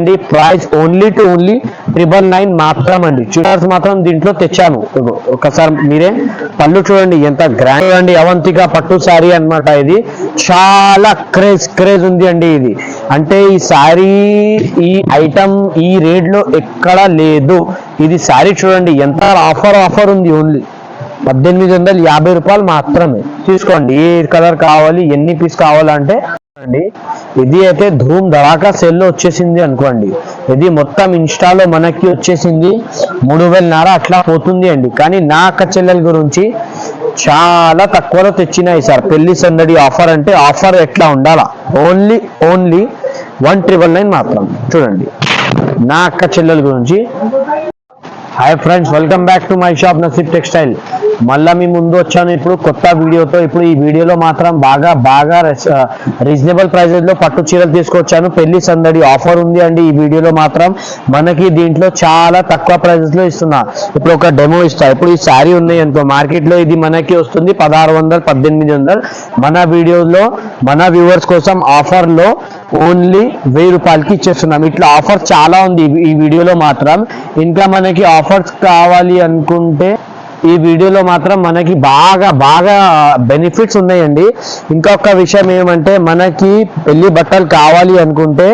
చేయండి. Price only two only triple nine మాత్రం అండి చూడాల్సి మాత్రం దీంట్లో తెచ్చాను ఒకసారి మీరే పళ్ళు చూడండి ఎంత గ్రాండ్ చూడండి. అవంతిక పట్టు శారీ అన్నమాట ఇది. చాలా క్రేజ్ క్రేజ్ ఉంది అండి ఇది. అంటే ఈ శారీ ఈ ఐటమ్ ఈ రేట్లో ఎక్కడా లేదు. ఇది శారీ చూడండి ఎంత ఆఫర్ ఆఫర్ ఉంది ఓన్లీ పద్దెనిమిది వందల యాభై రూపాయలు మాత్రమే. తీసుకోండి ఏ కలర్ కావాలి ఎన్ని పీస్ కావాలంటే అండి ఇది అయితే ధూమ్ ధడాకా సెల్లో వచ్చేసింది అనుకోండి. ఇది మొత్తం ఇన్స్టాలో మనకి వచ్చేసింది. మూడు వేలన్నర అట్లా పోతుంది అండి. కానీ నా అక్క చెల్లెల గురించి చాలా తక్కువలో తెచ్చినాయి సార్. పెళ్ళి సందడి ఆఫర్ అంటే ఆఫర్ ఎట్లా ఉండాలా? Only only one triple nine మాత్రం. చూడండి. నా అక్క చెల్లెల గురించి. Hi friends welcome back to my shop Naseeb textile. మళ్ళా మీ ముందు వచ్చాను ఇప్పుడు కొత్త వీడియోతో. ఇప్పుడు ఈ వీడియోలో మాత్రం బాగా బాగా రీజనబుల్ ప్రైజెస్లో పట్టు చీరలు తీసుకొచ్చాను. పెళ్ళి సందడి ఆఫర్ ఉంది అండి ఈ వీడియోలో మాత్రం. మనకి దీంట్లో చాలా తక్కువ ప్రైజెస్లో ఇస్తున్నా. ఇప్పుడు ఒక డెమో ఇస్తా. ఇప్పుడు ఈ శారీ ఉన్నాయి అనుకో మార్కెట్లో ఇది మనకి వస్తుంది పదహారు వందలు పద్దెనిమిది వందలు. మన వీడియోలో మన వ్యూవర్స్ కోసం ఆఫర్లో ఓన్లీ వెయ్యి రూపాయలకి ఇచ్చేస్తున్నాం. ఇట్లా ఆఫర్ చాలా ఉంది ఈ- ఈ వీడియోలో మాత్రం. ఇంకా మనకి ఆఫర్స్ కావాలి అనుకుంటే ఈ వీడియోలో మాత్రం మనకి బాగా బాగా బెనిఫిట్స్ ఉన్నాయండి. ఇంకొక విషయం ఏమంటే మనకి పెళ్ళి బట్టలు కావాలి అనుకుంటే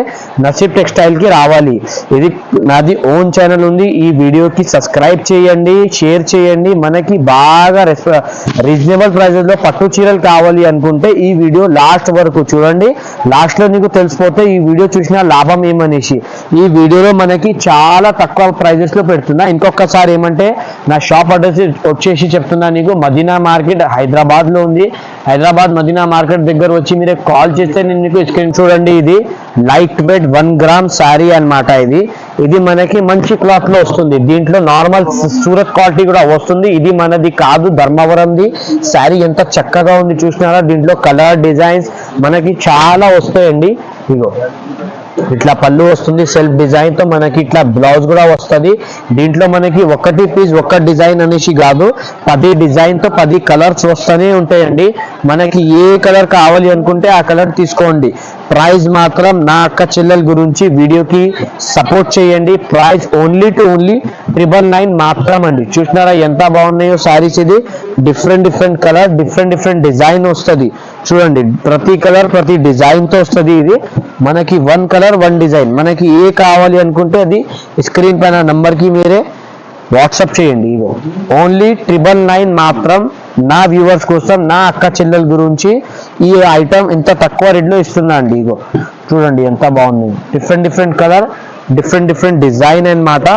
నసీబ్ టెక్స్టైల్కి రావాలి. ఇది నాది ఓన్ ఛానల్ ఉంది. ఈ వీడియోకి సబ్స్క్రైబ్ చేయండి షేర్ చేయండి. మనకి బాగా రీజనబుల్ ప్రైజెస్లో పట్టు చీరలు కావాలి అనుకుంటే ఈ వీడియో లాస్ట్ వరకు చూడండి. లాస్ట్లో నీకు తెలిసిపోతే ఈ వీడియో చూసిన లాభం ఏమనేసి. ఈ వీడియోలో మనకి చాలా తక్కువ ప్రైజెస్లో పెడుతున్నా. ఇంకొకసారి ఏమంటే నా షాప్ అడ్రస్ వచ్చేసి చెప్తున్నా నీకు. మదీనా మార్కెట్ హైదరాబాద్లో ఉంది. హైదరాబాద్ మదీనా మార్కెట్ దగ్గర వచ్చి మీరు కాల్ చేస్తే నేను మీకు స్క్రీన్ చూడండి. ఇది light weight one gram sari అన్నమాట ఇది. ఇది మనకి మంచి క్లాత్లో వస్తుంది. దీంట్లో నార్మల్ సూరత్ క్వాలిటీ కూడా వస్తుంది. ఇది మనది కాదు ధర్మవరంది. శారీ ఎంత చక్కగా ఉంది చూసినారా? దీంట్లో కలర్ డిజైన్స్ మనకి చాలా వస్తాయండి. ఇగో. ఇట్లా పళ్ళు వస్తుంది సెల్ఫ్ డిజైన్తో మనకి ఇట్లా బ్లౌజ్ కూడా వస్తుంది. దీంట్లో మనకి ఒకటి పీస్ ఒక్క డిజైన్ అనేసి కాదు. పది డిజైన్తో పది కలర్స్ వస్తూనే ఉంటాయండి. మనకి ఏ కలర్ కావాలి అనుకుంటే ఆ కలర్ తీసుకోండి. ప్రైజ్ మాత్రం నా అక్క చెల్లెల గురించి వీడియోకి సపోర్ట్ చేయండి. Price only two only triple nine మాత్రం అండి. చూసినారా ఎంత బాగున్నాయో శారీస్ ఇది. Different different colour different different design వస్తుంది. చూడండి ప్రతి కలర్ ప్రతి డిజైన్తో వస్తుంది ఇది. మనకి వన్ కలర్ వన్ డిజైన్ మనకి ఏ కావాలి అనుకుంటే అది స్క్రీన్ పైన నంబర్కి మీరే వాట్సాప్ చేయండి. ఇగో ఓన్లీ ట్రిపుల్ నైన్ మాత్రం నా వ్యూవర్స్ కోసం నా అక్క చెల్లెల గురించి ఈ ఐటమ్ ఇంత తక్కువ రేట్లో ఇస్తున్నా అండి. ఇగో చూడండి ఎంత బాగుంది. Different different colour different different design అనమాట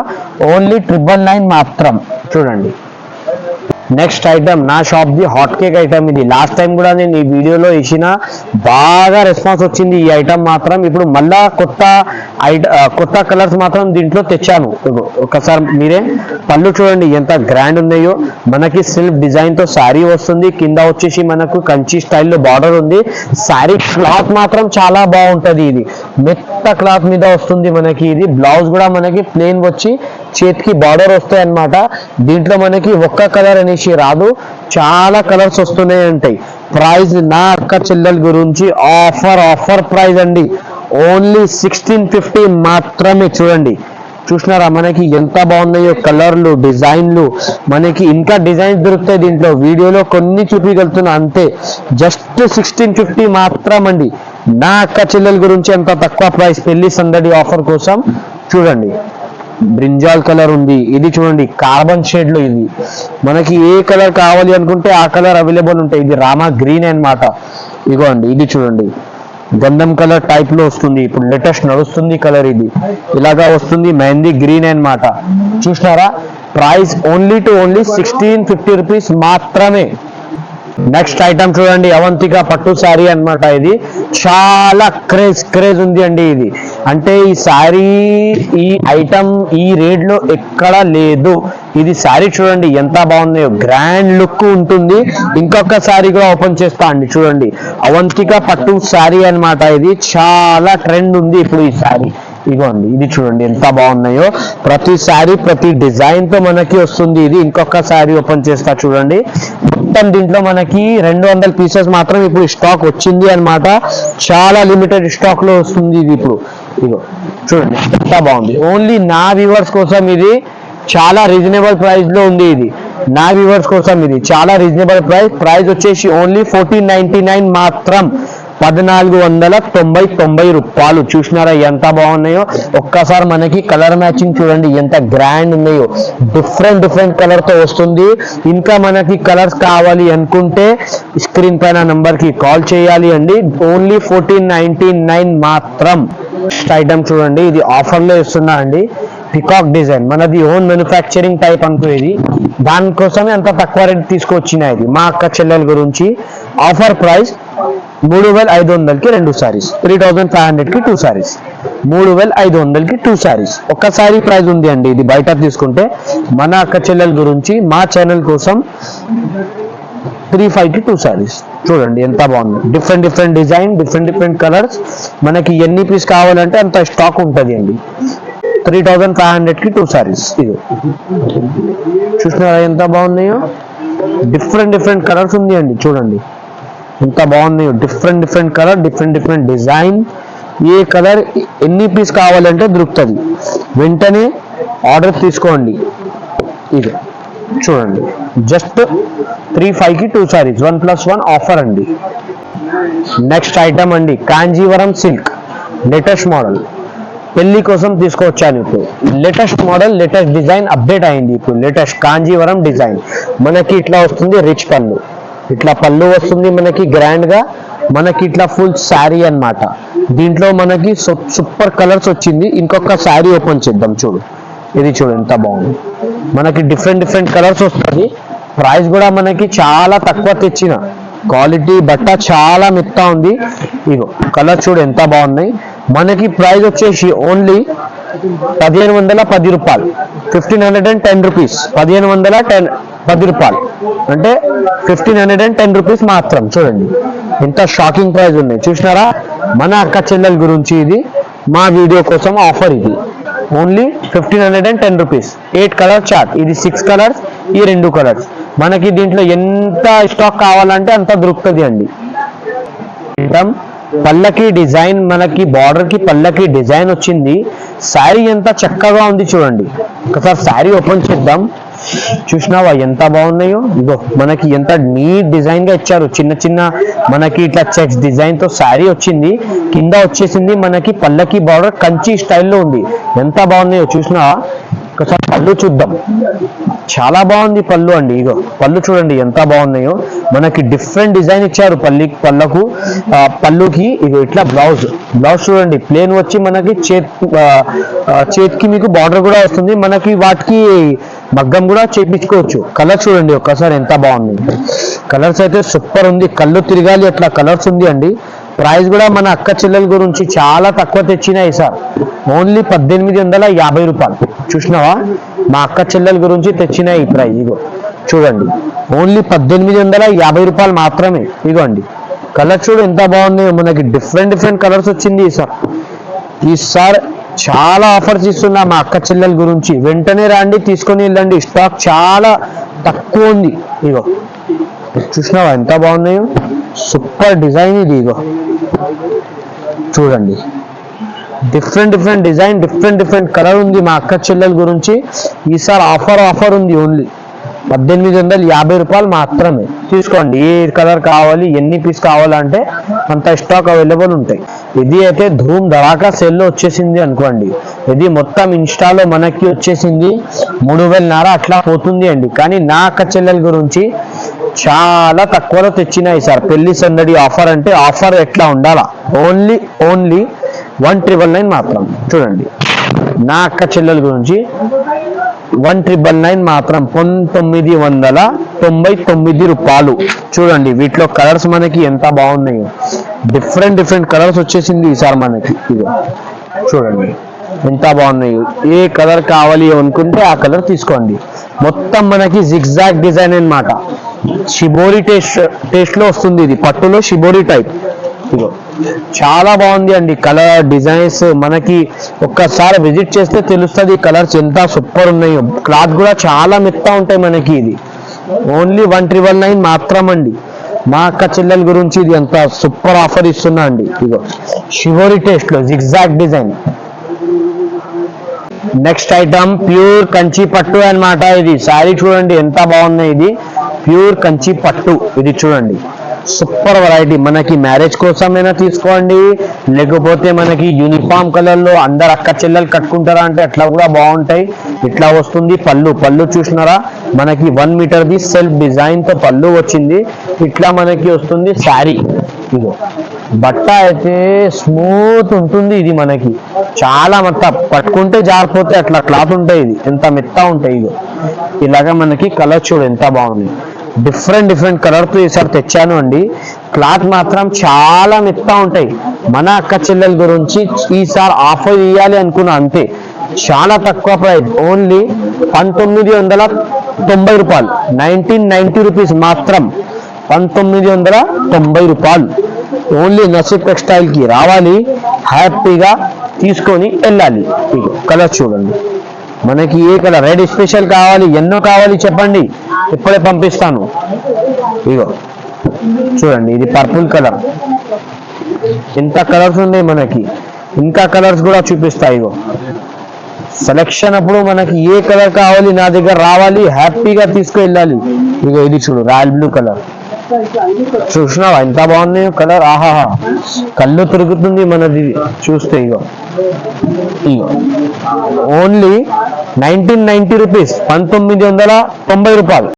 ఓన్లీ ట్రిపుల్ నైన్ మాత్రం. చూడండి. నెక్స్ట్ ఐటమ్ నా shop the hot cake item ఇది. లాస్ట్ టైం కూడా నేను ఈ వీడియోలో ఇచ్చిన బాగా రెస్పాన్స్ వచ్చింది ఈ ఐటమ్ మాత్రం. ఇప్పుడు మళ్ళా కొత్త ఐట కొత్త కలర్స్ మాత్రం దీంట్లో తెచ్చాను. ఒకసారి మీరే పళ్ళు చూడండి ఎంత గ్రాండ్ ఉన్నాయో. మనకి సిల్క్ డిజైన్తో శారీ వస్తుంది. కింద వచ్చేసి మనకు కంచి స్టైల్లో బార్డర్ ఉంది. శారీ క్లాత్ మాత్రం చాలా బాగుంటది ఇది. మెత్త క్లాత్ మీద వస్తుంది మనకి ఇది. బ్లౌజ్ కూడా మనకి ప్లేన్ వచ్చి చేతికి బార్డర్ వస్తాయి అన్నమాట దీంట్లో మనకి ఒక్క కలర్ అనేసి రాదు. చాలా కలర్స్ వస్తూనే ఉంటాయి ప్రైస్ నా అక్క చెల్లెల గురించి ఆఫర్ ఆఫర్ ప్రైస్ అండి. ఓన్లీ సిక్స్టీన్ ఫిఫ్టీ మాత్రమే చూడండి. చూసినారా? మనకి ఎంత బాగున్నాయో కలర్లు డిజైన్లు. మనకి ఇంకా డిజైన్స్ దొరుకుతాయి దీంట్లో. వీడియోలో కొన్ని చూపించగలుగుతున్నా అంతే. జస్ట్ సిక్స్టీన్ ఫిఫ్టీ మాత్రం అండి. నా అక్క చెల్లెల గురించి ఎంత తక్కువ ప్రైస్ పెళ్ళి సందడి ఆఫర్ కోసం చూడండి. బ్రింజాల్ కలర్ ఉంది. ఇది చూడండి కార్బన్ షేడ్లో ఇది. మనకి ఏ కలర్ కావాలి అనుకుంటే ఆ కలర్ అవైలబుల్ ఉంటాయి. ఇది రామా గ్రీన్ అనమాట ఇగోండి ఇది చూడండి. గంధం కలర్ టైప్లో వస్తుంది. ఇప్పుడు లేటెస్ట్ నడుస్తుంది కలర్ ఇది. ఇలాగా వస్తుంది మెహందీ గ్రీన్ అనమాట చూసినారా? Price only two only sixteen fifty rupees మాత్రమే. నెక్స్ట్ ఐటమ్ చూడండి అవంతిక పట్టు శారీ అన్నమాట ఇది. చాలా క్రేజ్ క్రేజ్ ఉంది అండి ఇది. అంటే ఈ శారీ ఈ ఐటమ్ ఈ రేట్లో ఎక్కడా లేదు. ఇది శారీ చూడండి ఎంత బాగుందో. గ్రాండ్ లుక్ ఉంటుంది. ఇంకొక శారీ కూడా ఓపెన్ చేస్తా అండి చూడండి. అవంతిక పట్టు శారీ అన్నమాట ఇది. చాలా ట్రెండ్ ఉంది ఇప్పుడు ఈ శారీ. ఇగోండి ఇది చూడండి ఎంత బాగున్నాయో. ప్రతి శారీ ప్రతి డిజైన్తో మనకి వస్తుంది ఇది. ఇంకొక శారీ ఓపెన్ చేస్తా చూడండి. మొత్తం దీంట్లో మనకి రెండు వందల పీసెస్ మాత్రం ఇప్పుడు స్టాక్ వచ్చింది అన్నమాట. చాలా లిమిటెడ్ స్టాక్లో వస్తుంది ఇది ఇప్పుడు. ఇగో చూడండి ఎంత బాగుంది. ఓన్లీ నా వ్యూవర్స్ కోసం ఇది చాలా రీజనబుల్ ప్రైస్లో ఉంది ఇది. నా వ్యూవర్స్ కోసం ఇది. చాలా రీజనబుల్ ప్రైస్ ప్రైస్ వచ్చేసి ఓన్లీ ఫోర్టీన్ నైన్టీ నైన్ మాత్రం. పద్నాలుగు వందల తొంభై తొంభై రూపాయలు. చూసినారా ఎంత బాగున్నాయో? ఒక్కసారి మనకి కలర్ మ్యాచింగ్ చూడండి ఎంత గ్రాండ్ ఉన్నాయో. డిఫరెంట్ డిఫరెంట్ కలర్తో వస్తుంది. ఇంకా మనకి కలర్స్ కావాలి అనుకుంటే స్క్రీన్ పైన నంబర్కి కాల్ చేయాలి అండి. ఓన్లీ ఫోర్టీన్ నైన్టీ నైన్ మాత్రం ఐటమ్ చూడండి ఇది ఆఫర్లో ఇస్తున్నా అండి. పికాక్ డిజైన్ మనది ఓన్ మ్యానుఫ్యాక్చరింగ్ టైప్ అనుకో ఇది. దానికోసమే అంత తక్కువ రేట్ తీసుకొచ్చిన ఇది. మా అక్క చెల్లెల గురించి ఆఫర్ ప్రైస్ మూడు వేల ఐదు వందలకి రెండు సారీస్ త్రీ థౌజండ్ ఫైవ్ హండ్రెడ్కి టూ సారీస్ మూడు వేల ఐదు వందలకి టూ సారీస్ ఒక్క సారీ ప్రైస్ ఉంది అండి ఇది బయట తీసుకుంటే. మన అక్క చెల్లెల గురించి మా ఛానల్ కోసం త్రీ ఫైవ్కి టూ సారీస్ చూడండి ఎంత బాగుంది. Different different design different different colours మనకి ఎన్ని పీస్ కావాలంటే అంత స్టాక్ ఉంటుంది అండి. త్రీ థౌజండ్ ఫైవ్ హండ్రెడ్కి టూ సారీస్. ఇది చూసినారా ఎంత బాగున్నాయో? డిఫరెంట్ డిఫరెంట్ కలర్స్ ఉంది అండి చూడండి. ఎంత బాగున్నాయో? Different different colour different different design. ఏ కలర్ ఎన్ని పీస్ కావాలంటే దొరుకుతుంది. వెంటనే ఆర్డర్ తీసుకోండి. ఇది చూడండి. జస్ట్ త్రీ ఫైవ్కి two saris. One plus one offer అండి. నెక్స్ట్ ఐటమ్ అండి కాంజీవరం సిల్క్. Latest model. పెళ్ళి కోసం తీసుకొచ్చాను ఇప్పుడు? Latest model latest design update అయింది ఇప్పుడు. లేటెస్ట్ కాంజీవరం డిజైన్ మనకి ఇట్లా వస్తుంది రిచ్ పళ్ళు. ఇట్లా పళ్ళు వస్తుంది మనకి గ్రాండ్గా. మనకి ఇట్లా ఫుల్ శారీ అన్నమాట. దీంట్లో మనకి సూపర్ కలర్స్ వచ్చింది. ఇంకొక శారీ ఓపెన్ చేద్దాం చూడు. ఇది చూడు ఎంత బాగుంది. మనకి డిఫరెంట్ డిఫరెంట్ కలర్స్ వస్తుంది ప్రైస్ కూడా మనకి చాలా తక్కువ తెచ్చిన. క్వాలిటీ బట్ట చాలా మెత్త ఉంది. ఇగో కలర్ చూడు ఎంత బాగున్నాయి. మనకి ప్రైస్ వచ్చేసి ఓన్లీ పదిహేను వందల పది రూపాయలు. Fifteen hundred and ten rupees పదిహేను వందల టెన్ పది రూపాయలు. అంటే fifteen hundred and ten rupees మాత్రం. చూడండి. ఎంత షాకింగ్ ప్రైస్ ఉన్నాయి. చూసినారా? మన అక్క చెల్లెల గురించి ఇది. మా వీడియో కోసం ఆఫర్ ఇది. Only fifteen hundred and ten rupees eight colour chart ఇది సిక్స్ కలర్స్ ఈ రెండు కలర్స్ మనకి దీంట్లో ఎంత స్టాక్ కావాలంటే అంత దొరుకుతుంది అండి. పల్లకి డిజైన్ మనకి బార్డర్కి పల్లకి డిజైన్ వచ్చింది. శారీ ఎంత చక్కగా ఉంది చూడండి. ఒకసారి శారీ ఓపెన్ చేద్దాం. చూసినావా ఎంత బాగున్నాయో? ఇదో మనకి ఎంత నీట్ డిజైన్గా ఇచ్చారు. చిన్న చిన్న మనకి ఇట్లా చెక్స్ డిజైన్తో శారీ వచ్చింది. కింద వచ్చేసింది మనకి పల్లకి బార్డర్ కంచి స్టైల్లో ఉంది. ఎంత బాగున్నాయో చూసినావా? ఒకసారి పళ్ళు చూద్దాం. చాలా బాగుంది పళ్ళు అండి ఇగో. పళ్ళు చూడండి ఎంత బాగున్నాయో. మనకి డిఫరెంట్ డిజైన్ ఇచ్చారు పల్లి పళ్ళకు. పళ్ళుకి ఇగో ఇట్లా బ్లౌజ్. బ్లౌజ్ చూడండి ప్లేన్ వచ్చి మనకి చేత్ చేతికి మీకు బార్డర్ కూడా వస్తుంది. మనకి వాటికి మగ్గం కూడా చేపించుకోవచ్చు. కలర్ చూడండి ఒక్కసారి ఎంత బాగుంది. కలర్స్ అయితే సూపర్ ఉంది. కళ్ళు తిరగాలి అట్లా కలర్స్ ఉంది అండి. ప్రైస్ కూడా మన అక్క చెల్లెల గురించి చాలా తక్కువ తెచ్చినాయి సార్. ఓన్లీ పద్దెనిమిది వందల యాభై రూపాయలు. చూసినావా? మా అక్క చెల్లెల గురించి తెచ్చినాయి ఈ ప్రైస్ ఇగో. చూడండి. ఓన్లీ పద్దెనిమిది వందల యాభై రూపాయలు మాత్రమే ఇగోండి కలర్ చూడు ఎంత బాగున్నాయో మనకి డిఫరెంట్ డిఫరెంట్ కలర్స్ వచ్చింది సార్. ఈసారి చాలా ఆఫర్స్ ఇస్తున్నా మా అక్క చెల్లెల గురించి. వెంటనే రండి తీసుకొని వెళ్ళండి. స్టాక్ చాలా తక్కువ ఉంది ఇగో. చూసినావా ఎంత బాగున్నాయో? సూపర్ డిజైన్ ఇది ఇగో. చూడండి. Different different design different different colour ఉంది మా అక్క చెల్లెల గురించి. ఈసారి ఆఫర్ ఆఫర్ ఉంది ఓన్లీ పద్దెనిమిది వందల యాభై రూపాయలు మాత్రమే. తీసుకోండి ఏ కలర్ కావాలి ఎన్ని పీస్ కావాలంటే అంత స్టాక్ అవైలబుల్ ఉంటాయి. ఇది అయితే ధూమ్ ధడాకా సెల్లో వచ్చేసింది అనుకోండి. ఇది మొత్తం ఇన్స్టాలో మనకి వచ్చేసింది. మూడు వేలన్నర అట్లా పోతుంది అండి. కానీ నా అక్క చెల్లెల గురించి చాలా తక్కువలో తెచ్చినాయి సార్. పెళ్ళి సందడి ఆఫర్ అంటే ఆఫర్ ఎట్లా ఉండాలా? Only only one triple nine మాత్రం. చూడండి. నా అక్క చెల్లెల గురించి వన్ ట్రిపుల్ నైన్ మాత్రం పంతొమ్మిది వందల తొంభై తొమ్మిది రూపాయలు. చూడండి వీటిలో కలర్స్ మనకి ఎంత బాగున్నాయో. డిఫరెంట్ డిఫరెంట్ కలర్స్ వచ్చేసింది ఈసారి మనకి. ఇది చూడండి ఎంత బాగున్నాయి. ఏ కలర్ కావాలి అనుకుంటే ఆ కలర్ తీసుకోండి. మొత్తం మనకి జిగ్జాగ్ డిజైన్ అన్నమాట. షిబోరి టేస్ట్ టేస్ట్లో వస్తుంది ఇది. పట్టులో షిబోరి టైప్ ఇగో చాలా బాగుంది అండి. కలర్ డిజైన్స్ మనకి ఒక్కసారి విజిట్ చేస్తే తెలుస్తుంది కలర్స్ ఎంత సూపర్ ఉన్నాయో. క్లాత్ కూడా చాలా మెత్త ఉంటాయి మనకి ఇది. ఓన్లీ వన్ ట్రిబల్ నైన్ మాత్రం అండి. మా అక్క చెల్లెల గురించి ఇది ఎంత సూపర్ ఆఫర్ ఇస్తున్నా అండి. ఇగో shibori టేస్ట్లో zigzag design next item pure Kanchi పట్టు అన్నమాట ఇది. శారీ చూడండి ఎంత బాగుంది ఇది. ప్యూర్ కంచి పట్టు. ఇది చూడండి. సూపర్ వెరైటీ మనకి మ్యారేజ్ కోసమైనా తీసుకోండి. లేకపోతే మనకి యూనిఫామ్ కలర్లో అందరు అక్క చెల్లెలు కట్టుకుంటారా అంటే అట్లా కూడా బాగుంటాయి. ఇట్లా వస్తుంది పళ్ళు. పళ్ళు చూసినారా? మనకి వన్ మీటర్ ది సెల్ఫ్ డిజైన్తో పళ్ళు వచ్చింది. ఇట్లా మనకి వస్తుంది శారీ. ఇదో బట్ట అయితే స్మూత్ ఉంటుంది ఇది మనకి. చాలా మెత్త. పట్టుకుంటే జారిపోతే అట్లా క్లాత్ ఉంటాయి ఇది. ఎంత మెత్త ఉంటాయి ఇది ఇలాగా మనకి కలర్ చూడు ఎంత బాగుంది. డిఫరెంట్ డిఫరెంట్ కలర్ ఈసారి తెచ్చాను అండి. క్లాత్ మాత్రం చాలా మెత్త ఉంటాయి. మన అక్క చెల్లెల గురించి ఈసారి ఆఫర్ ఇవ్వాలి అనుకున్నా అంతే. చాలా తక్కువ ప్రైస్ ఓన్లీ పంతొమ్మిది వందల తొంభై రూపాయలు. నైన్టీన్ నైన్టీ రూపీస్ మాత్రం పంతొమ్మిది వందల తొంభై రూపాయలు. ఓన్లీ నసీబ్ టెక్స్టైల్కి రావాలి. హ్యాపీగా తీసుకొని వెళ్ళాలి. కలర్ చూడండి. మనకి ఏ కలర్ రెడ్ స్పెషల్ కావాలి ఎన్నో కావాలి చెప్పండి. ఇప్పుడే పంపిస్తాను. ఇగో చూడండి ఇది పర్పుల్ కలర్ ఎంత కలర్స్ ఉన్నాయి మనకి. ఇంకా కలర్స్ కూడా చూపిస్తాయి ఇగో. సెలక్షన్ అప్పుడు మనకి ఏ కలర్ కావాలి నా దగ్గర రావాలి హ్యాపీగా తీసుకువెళ్ళాలి ఇగో ఇది చూడు రాయల్ బ్లూ కలర్ చూసినావా? ఎంత బాగున్నాయో కలర్ ఆహాహా. కళ్ళు తిరుగుతుంది మనది. ఇది. చూస్తే ఇగో. ఇగో. ఓన్లీ నైన్టీన్ నైన్టీ రూపీస్ పంతొమ్మిది వందల తొంభై రూపాయలు.